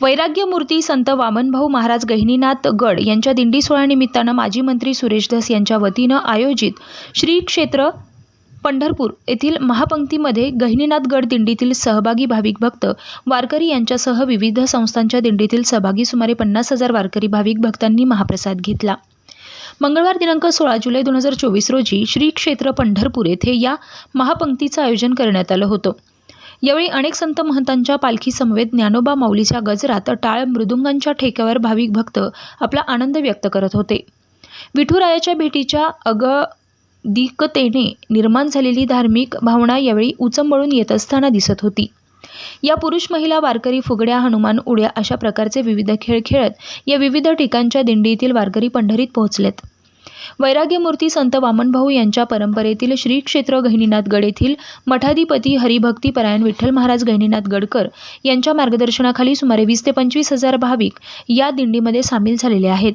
वैराग्यमूर्ती संत वामनभाऊ महाराज गहिनीनाथ गड यांच्या दिंडी सोहळ्यानिमित्तानं माजी मंत्री सुरेश धस यांच्या वतीनं आयोजित श्री क्षेत्र पंढरपूर येथील महापंक्तीमध्ये गहिनीनाथ गड दिंडीतील सहभागी भाविक भक्त वारकरी यांच्यासह विविध संस्थांच्या दिंडीतील सहभागी सुमारे पन्नास हजार वारकरी भाविक भक्तांनी महाप्रसाद घेतला. मंगळवार दिनांक सोळा जुलै दोन हजार चोवीस रोजी श्री क्षेत्र पंढरपूर येथे या महापंक्तीचं आयोजन करण्यात आलं होतं. यावेळी अनेक संत महंतांच्या पालखी समवेत ज्ञानोबा माऊलीच्या गजरात टाळ मृदुंगांच्या ठेक्यावर भाविक भक्त आपला आनंद व्यक्त करत होते. विठुरायाच्या भेटीच्या अगदिकतेने निर्माण झालेली धार्मिक भावना यावेळी उचंबळून येत असताना दिसत होती. या पुरुष महिला वारकरी फुगड्या हनुमान उड्या अशा प्रकारचे विविध खेळ खेळत या विविध ठिकाणच्या दिंडीतील वारकरी पंढरीत पोहोचलेत. वैराग्यमूर्ती संत वामनभाऊ यांच्या परंपरेतील श्री क्षेत्र गहिनीनाथ गड येथील मठाधिपती हरिभक्ती परायण विठ्ठल महाराज गहिनीनाथ गडकर यांच्या मार्गदर्शनाखाली सुमारे वीस ते पंचवीस हजार भाविक या दिंडीमध्ये सामील झालेले आहेत.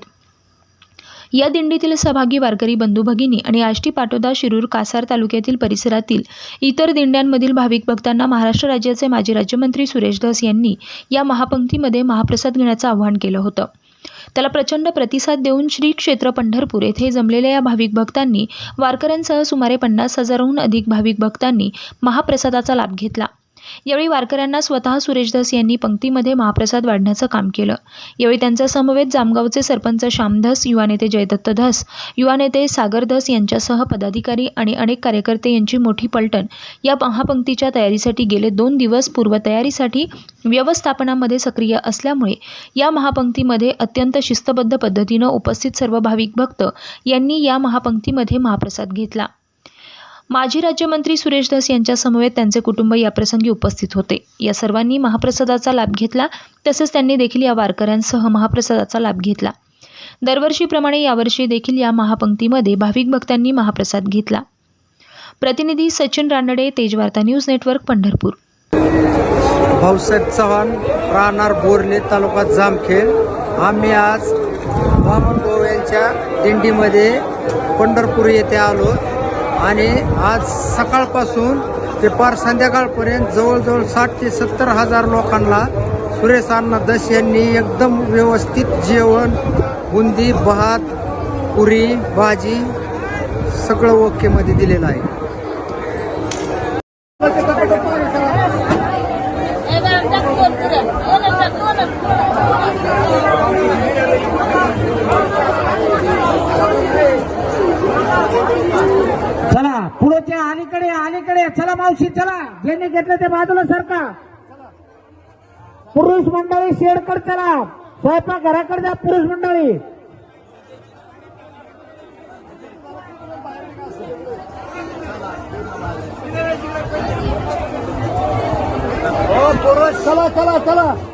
या दिंडीतील सहभागी वारकरी बंधू भगिनी आणि आष्टी पाटोदा शिरूर कासार तालुक्यातील परिसरातील इतर दिंड्यांमधील भाविक भक्तांना महाराष्ट्र राज्याचे माजी राज्यमंत्री सुरेश धस यांनी या महापंक्तीमध्ये महाप्रसाद घेण्याचं आवाहन केलं होतं. त्याला प्रचंड प्रतिसाद देऊन श्री क्षेत्र पंढरपूर येथे जमलेल्या या भाविक भक्तांनी वारकऱ्यांसह सुमारे पन्नास हजारहून अधिक भाविक भक्तांनी महाप्रसादाचा लाभ घेतला. यावेळी वारकऱ्यांना स्वतः सुरेशदास यांनी पंक्तीमध्ये महाप्रसाद वाढण्याचं काम केलं. यावेळी त्यांचा समवेत जामगावचे सरपंच श्यामधस युवा नेते जयदत्त धस युवा नेते सागर धस यांच्यासह पदाधिकारी आणि अनेक कार्यकर्ते यांची मोठी पलटण या महापंक्तीच्या तयारीसाठी गेले दोन दिवस पूर्वतयारीसाठी व्यवस्थापनामध्ये सक्रिय असल्यामुळे या महापंक्तीमध्ये अत्यंत शिस्तबद्ध पद्धतीनं उपस्थित सर्व भाविक भक्त यांनी या महापंक्तीमध्ये महाप्रसाद घेतला. माजी राज्यमंत्री सुरेश धस यांच्यासमवेत त्यांचे कुटुंब याप्रसंगी उपस्थित होते. या सर्वांनी महाप्रसादाचा लाभ घेतला तसेच त्यांनी देखील या वारकऱ्यांसह महाप्रसादाचा लाभ घेतला. दरवर्षीप्रमाणे यावर्षी देखील या महापंक्तीमध्ये भाविक भक्तांनी महाप्रसाद घेतला. प्रतिनिधी सचिन रानडे तेजवार्ता न्यूज नेटवर्क पंढरपूर. भाऊसाहेब चव्हाण राहणार बोरले तालुका जामखेड. आम्ही आज वामनभाऊ यांच्या दिंडीमध्ये पंढरपूर येथे आलो. आणि आज सकाळपासून ते पार संध्याकाळपर्यंत जवळजवळ साठ ते सत्तर हजार लोकांना सुरेश अण्णा दस यांनी एकदम व्यवस्थित जेवण बुंदी भात पुरी भाजी सगळं ओकेमध्ये दिलेलं आहे. चला मावशी चला. ज्यांनी घेतलं ते बाजूला सरका पुरुष मंडळी शेडकड चला. स्वयंपाक घराकडे जा पुरुष मंडळी. हो, चला चला चला.